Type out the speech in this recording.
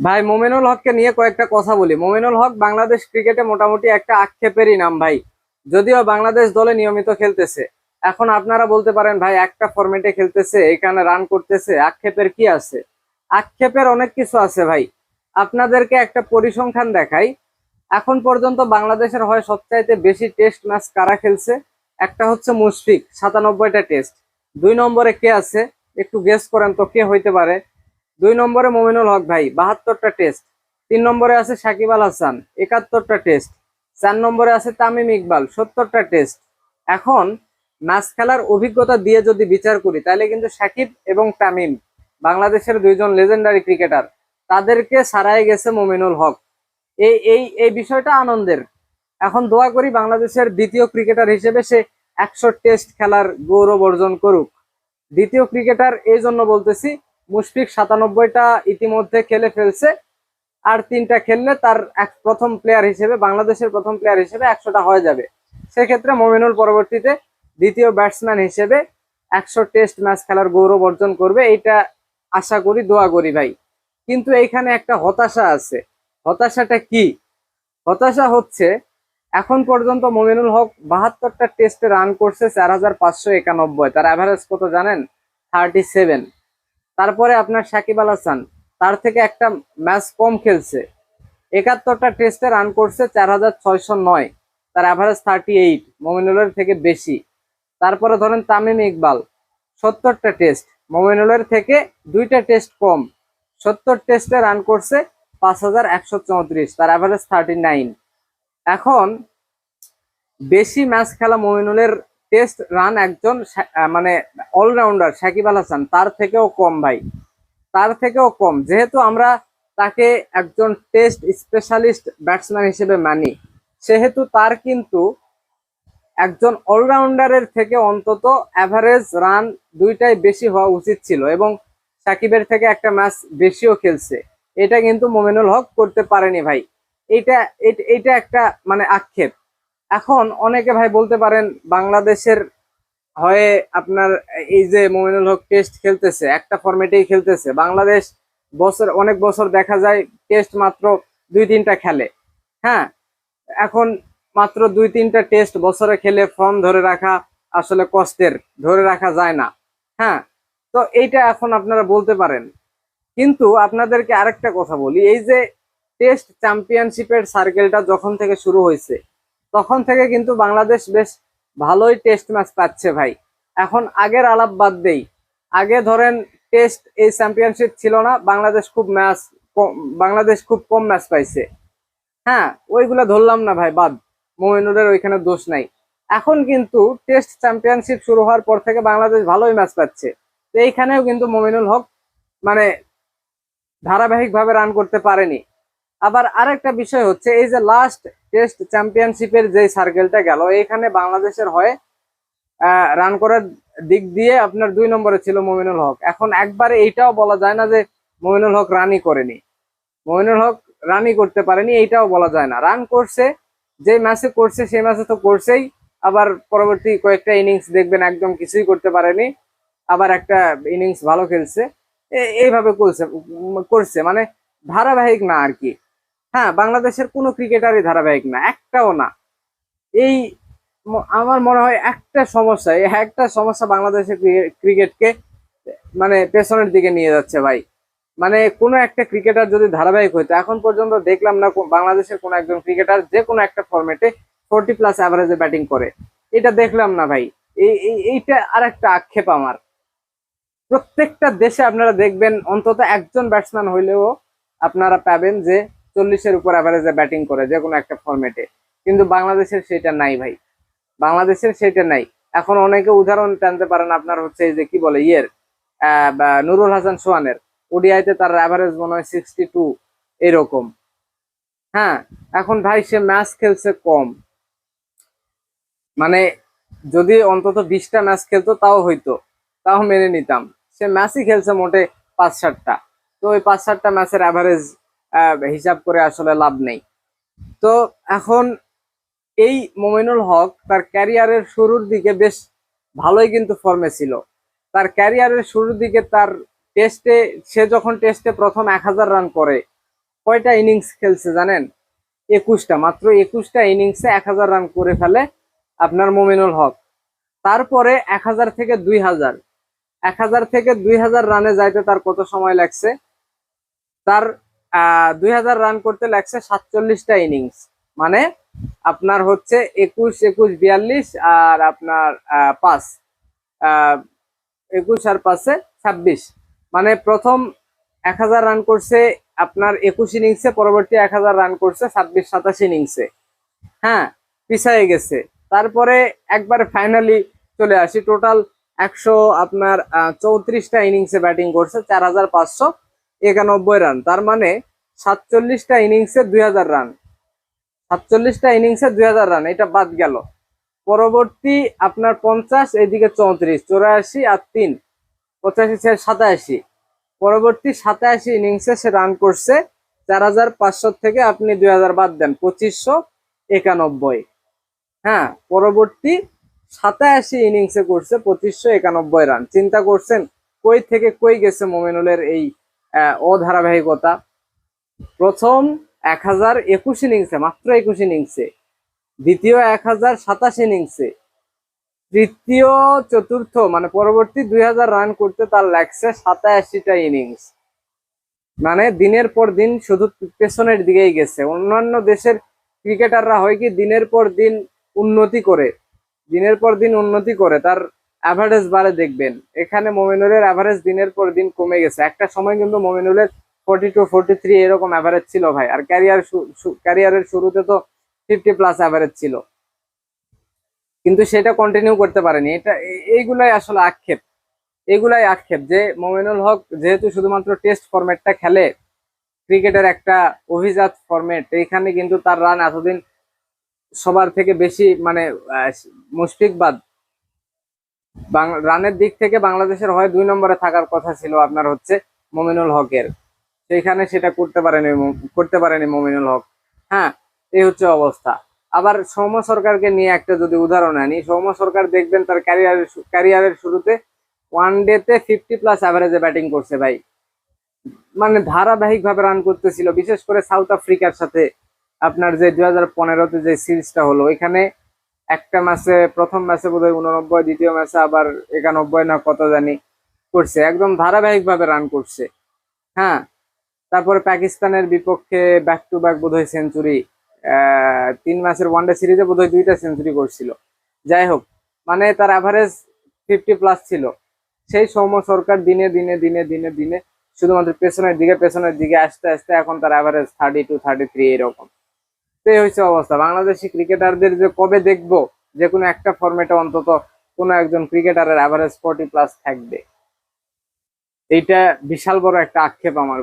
ভাই, মোমিনুল হককে নিয়ে কয়েকটা কথা বলি। মোমেনুল হক বাংলাদেশ ক্রিকেটে মোটামুটি একটা আক্ষেপেরই নাম, ভাই। যদিও বাংলাদেশ দলে নিয়মিত খেলতেছে। এখন আপনারা বলতে পারেন, ভাই, একটা ফরম্যাটে খেলতেছে, এখানে রান করতেছে, আক্ষেপের কি আছে? আক্ষেপের অনেক কিছু আছে, ভাই। আপনাদেরকে একটা পরিসংখ্যান দেখাই। এখন পর্যন্ত বাংলাদেশের হয় সবচাইতে বেশি টেস্ট ম্যাচ কারা খেলছে? একটা হচ্ছে মুশফিক, সাতানব্বইটা টেস্ট দুই নম্বরে কে আছে? একটু গেস করেন তো কে হইতে পারে? দুই নম্বরে মমিনুল হক ভাই, বাহাত্তরটা টেস্ট তিন নম্বরে আছে সাকিব আল হাসান, একাত্তরটা টেস্ট চার নম্বরে আছে তামিম ইকবাল, সত্তরটা টেস্ট এখন ম্যাচ খেলার অভিজ্ঞতা দিয়ে যদি বিচার করি, তাহলে কিন্তু সাকিব এবং তামিম, বাংলাদেশের দুইজন লেজেন্ডারি ক্রিকেটার তাদেরকে সারাই গেছে মমিনুল হক। এই এই এই বিষয়টা আনন্দের। এখন দোয়া করি বাংলাদেশের দ্বিতীয় ক্রিকেটার হিসেবে সে একশো টেস্ট খেলার গৌরব অর্জন করুক। দ্বিতীয় ক্রিকেটার এই জন্য বলতেছি মুশফিক সাতানব্বইটা ইতিমধ্যে খেলে ফেলছে। আর তিনটা খেললে তার এক প্রথম প্লেয়ার হিসেবে, বাংলাদেশের প্রথম প্লেয়ার হিসেবে একশোটা হয়ে যাবে। সেক্ষেত্রে মমিনুল পরবর্তীতে দ্বিতীয় ব্যাটসম্যান হিসেবে একশো টেস্ট ম্যাচ খেলার গৌরব অর্জন করবে, এইটা আশা করি, দোয়া করি ভাই। কিন্তু এইখানে একটা হতাশা আছে। হতাশাটা কি? হতাশা হচ্ছে, এখন পর্যন্ত মমিনুল হক বাহাত্তরটা টেস্টে রান করছে চার হাজার পাঁচশো একানব্বই। তার অ্যাভারেজ কত জানেন? থার্টি সেভেন তারপরে আপনার সাকিব আল হাসান, তার থেকে একটা ম্যাচ কম খেলছে। একাত্তরটা টেস্টে রান করছে চার হাজার ছয়শো নয়, তার অ্যাভারেজ থার্টি এইট মমিনুলের থেকে বেশি। তারপরে ধরেন তামিম ইকবাল, সত্তরটা টেস্ট মমিনুলের থেকে দুইটা টেস্ট কম, সত্তর টেস্টে রান করছে পাঁচ হাজার একশো চৌত্রিশ, তার অ্যাভারেজ থার্টি নাইন এখন বেশি ম্যাচ খেলা মমিনুলের টেস্ট রান একজন মানে অলরাউন্ডার সাকিব আল হাসান, তার থেকেও কম ভাই। তার থেকেও কম। যেহেতু আমরা তাকে একজন টেস্ট স্পেশালিস্ট ব্যাটসম্যান হিসেবে মানি, সেহেতু তার কিন্তু একজন অলরাউন্ডারের থেকে অন্তত অ্যাভারেজ রান দুইটাই বেশি হওয়া উচিত ছিল এবং সাকিবের থেকে একটা ম্যাচ বেশিও খেলছে। এটা কিন্তু মোমিনুল হক করতে পারেনি ভাই। এটা এটা একটা মানে আক্ষেপ। এখন অনেকে ভাই বলতে পারেন বাংলাদেশের হয়ে আপনার এই যে মোমিনুল হক টেস্ট খেলতেছে, একটা ফরম্যাটেই খেলতেছে। বাংলাদেশ বছর, অনেক বছর দেখা যায় টেস্ট মাত্র দুই তিনটা খেলে। হ্যাঁ এখন মাত্র দুই তিনটা টেস্ট বছরে খেলে ফর্ম ধরে রাখা আসলে কষ্টের, ধরে রাখা যায় না। হ্যাঁ তো এইটা এখন আপনারা বলতে পারেন। কিন্তু আপনাদেরকে আরেকটা কথা বলি, এই যে টেস্ট চ্যাম্পিয়নশিপের সার্কেলটা যখন থেকে শুরু হয়েছে তখন থেকে কিন্তু বাংলাদেশ বেশ ভালোই টেস্ট ম্যাচ পাচ্ছে ভাই। এখন আগের আলাপ বাদ দেই। আগে ধরেন টেস্ট এই চ্যাম্পিয়নশিপ ছিল না, বাংলাদেশ খুব ম্যাচ বাংলাদেশ খুব কম ম্যাচ পাইছে। হ্যাঁ ওইগুলো ধরলাম না ভাই, বাদ। মোমিনুলের ওইখানে দোষ নাই। এখন কিন্তু টেস্ট চ্যাম্পিয়নশিপ শুরু হওয়ার পর থেকে বাংলাদেশ ভালোই ম্যাচ পাচ্ছে। তো এইখানেও কিন্তু মোমিনুল হক মানে ধারাবাহিকভাবে রান করতে পারেনি। আবার আরেকটা বিষয় হচ্ছে, এই যে লাস্ট টেস্ট চ্যাম্পিয়নশিপের যে সার্কেলটা গেল, এখানে বাংলাদেশের হয়ে রান করার দিক দিয়ে আপনার দুই নম্বরে ছিল মমিনুল হক। এখন একবারে এইটাও বলা যায় না যে মমিনুল হক রানই করেনি। মমিনুল হক রানই করতে পারেনি, এইটাও বলা যায় না। রান করছে যে ম্যাচে করছে, সেই ম্যাচে তো করছেই। আবার পরবর্তী কয়েকটা ইনিংস দেখবেন, একদম কিছুই করতে পারেনি। আবার একটা ইনিংস ভালো খেলছে। এইভাবে করছে করছে। মানে ধারাবাহিক না আর কি। হ্যাঁ বাংলাদেশের কোনো ক্রিকেটারই ধারাবাহিক না, একটাও না। এই আমার মনে হয় একটা সমস্যা, এই একটা সমস্যা বাংলাদেশের ক্রিকেটকে মানে পেছনের দিকে নিয়ে যাচ্ছে ভাই। মানে কোনো একটা ক্রিকেটার যদি ধারাবাহিক হইতো, এখন পর্যন্ত দেখলাম না বাংলাদেশের কোনো একজন ক্রিকেটার যে কোনো একটা ফরম্যাটে ফোরটি প্লাস অ্যাভারেজে ব্যাটিং করে। এটা দেখলাম না ভাই। এই- এইটা আর একটা আক্ষেপ আমার। প্রত্যেকটা দেশে আপনারা দেখবেন, অন্তত একজন ব্যাটসম্যান হইলেও আপনারা পাবেন যে চল্লিশের উপর অ্যাভারেজে ব্যাটিং করে যে কোনো একটা ফরম্যাটে কিন্তু বাংলাদেশের সেটা নাই ভাই। বাংলাদেশের সেটা নাই। এখন অনেকে উদাহরণ টানতে পারেন আপনার হচ্ছে যে কি বলে ইয়ের নুরুল হাসান সোহানের। ওডিআইতে তার অ্যাভারেজ মনে হয় সিক্সটি টু এরকম। হ্যাঁ এখন ভাই সে ম্যাচ খেলছে কম। মানে যদি অন্তত বিশটা ম্যাচ খেলতো তাও হইতো। তাও মেনে নিতাম। সে ম্যাচই খেলছে মোটে পাঁচ সাতটা তো ওই পাঁচ সাতটা ম্যাচের অ্যাভারেজ হিসাব করে আসলে লাভ নেই। তো এখন এই মোমিনুল হক তার ক্যারিয়ারের শুরুর দিকে বেশ ভালোই কিন্তু ফর্মে ছিল। তার ক্যারিয়ারের শুরুর দিকে তার টেস্টে সে যখন টেস্টে প্রথম এক হাজার রান করে, কয়টা ইনিংস খেলছে জানেন? একুশটা, মাত্র একুশটা ইনিংসে এক হাজার রান করে ফেলে আপনার মোমিনুল হক। তারপরে এক হাজার থেকে দুই হাজার, এক থেকে দুই হাজার রানে যাইতে তার কত সময় লাগছে? তার দুই হাজার রান করতে লাগছে সাতচল্লিশটা ইনিংস মানে আপনার হচ্ছে একুশ একুশ বিয়াল্লিশ আর আপনার পাঁচ। একুশ আর পাঁচে ছাব্বিশ। মানে প্রথম এক হাজার রান করছে আপনার একুশ ইনিংসে পরবর্তী এক হাজার রান করছে ছাব্বিশ, সাতাশ ইনিংসে হ্যাঁ পিছায়ে গেছে। তারপরে একবার ফাইনালি চলে আসি। টোটাল একশো আপনার চৌত্রিশটা ইনিংসে ব্যাটিং করছে, চার হাজার পাঁচশো একানব্বই রান। তার মানে সাতচল্লিশটা ইনিংসে দুই হাজার রান। সাতচল্লিশটা ইনিংসে দুই হাজার রান, এটা বাদ গেল। পরবর্তী আপনার পঞ্চাশ, এদিকে চৌত্রিশ, চৌরাশি আর তিন। পঁচাশি ছয় সাতাশি। পরবর্তী সাতাশি ইনিংসে সে রান করছে চার হাজার পাঁচশো থেকে আপনি দুই হাজার বাদ দেন, পঁচিশশো একানব্বই। হ্যাঁ পরবর্তী সাতাশি ইনিংসে করছে পঁচিশশো একানব্বই রান। চিন্তা করছেন, কই থেকে কই গেছে মোমেনুলের এই অধারাবাহিকতা প্রথম এক হাজার একুশ ইনিংসে মাত্র একুশ ইনিংসে দ্বিতীয় এক হাজার সাতাশ ইনিংসে তৃতীয়, চতুর্থ মানে পরবর্তী দুই হাজার রান করতে তার লাগছে সাতাশিটা ইনিংস মানে দিনের পর দিন শুধু পেছনের দিকেই গেছে। অন্যান্য দেশের ক্রিকেটাররা হয় কি, দিনের পর দিন উন্নতি করে। দিনের পর দিন উন্নতি করে। তার অ্যাভারেজ বারে দেখবেন। এখানে মোমিনুলের অ্যাভারেজ দিনের পর দিন কমে গেছে। একটা সময় কিন্তু মোমিনুলের ফোর্টি টু ফোর্টি থ্রি এরকম অ্যাভারেজ ছিল ভাই। আর ক্যারিয়ার ক্যারিয়ারের শুরুতে তো ফিফটি প্লাস অ্যাভারেজ ছিল। কিন্তু সেটা কন্টিনিউ করতে পারেনি। এটা এইগুলাই আসলে আক্ষেপ। এগুলাই আক্ষেপ যে মোমিনুল হক যেহেতু শুধুমাত্র টেস্ট ফরম্যাটটা খেলে ক্রিকেটের একটা অভিজাত ফরম্যাট এইখানে কিন্তু তার রান এতদিন সবার থেকে বেশি মানে আহ, মুশফিক বাদ বাং- রানের দিক থেকে বাংলাদেশের হয় দুই নম্বরে থাকার কথা ছিল আপনার হচ্ছে মোমিনুল হকের। সেইখানে সেটা করতে পারেনি করতে পারেনি মোমিনুল হক। হ্যাঁ এই হচ্ছে অবস্থা। আবার সৌম্য সরকারকে নিয়ে একটা যদি উদাহরণ আনি, সৌম্য সরকার দেখবেন তার ক্যারিয়ারের ক্যারিয়ারের শুরুতে ওয়ান ডেতে ফিফটি প্লাস অ্যাভারেজে ব্যাটিং করছে ভাই। মানে ধারাবাহিক ভাবে রান করতেছিল, বিশেষ করে সাউথ আফ্রিকার সাথে আপনার যে দুই হাজার পনেরোতে যে সিরিজটা হলো, এখানে একটা ম্যাচে, প্রথম ম্যাচে বোধহয় উননব্বই, দ্বিতীয় ম্যাচে আবার একানব্বই না কত জানি করছে। একদম ধারাবাহিকভাবে রান করছে। হ্যাঁ তারপরে পাকিস্তানের বিপক্ষে ব্যাক টু ব্যাক বোধহয় সেঞ্চুরি তিন ম্যাচের ওয়ানডে সিরিজে বোধহয় দুইটা সেঞ্চুরি করছিল। যাই হোক মানে তার অ্যাভারেজ ফিফটি প্লাস ছিল। সেই সৌম্য সরকার দিনে দিনে দিনে দিনে দিনে শুধুমাত্র পেছনের দিকে পেছনের দিকে, আসতে আসতে এখন তার average thirty two thirty three এরকম। তো এই হচ্ছে অবস্থা। বাংলাদেশি ক্রিকেটারদের যে কবে দেখব, যে কোনো একটা ফরম্যাটে অন্তত কোনো একজন ক্রিকেটারের অ্যাভারেজ ফোর্টি প্লাস থাকবে। এইটা বিশাল বড় একটা আক্ষেপ আমার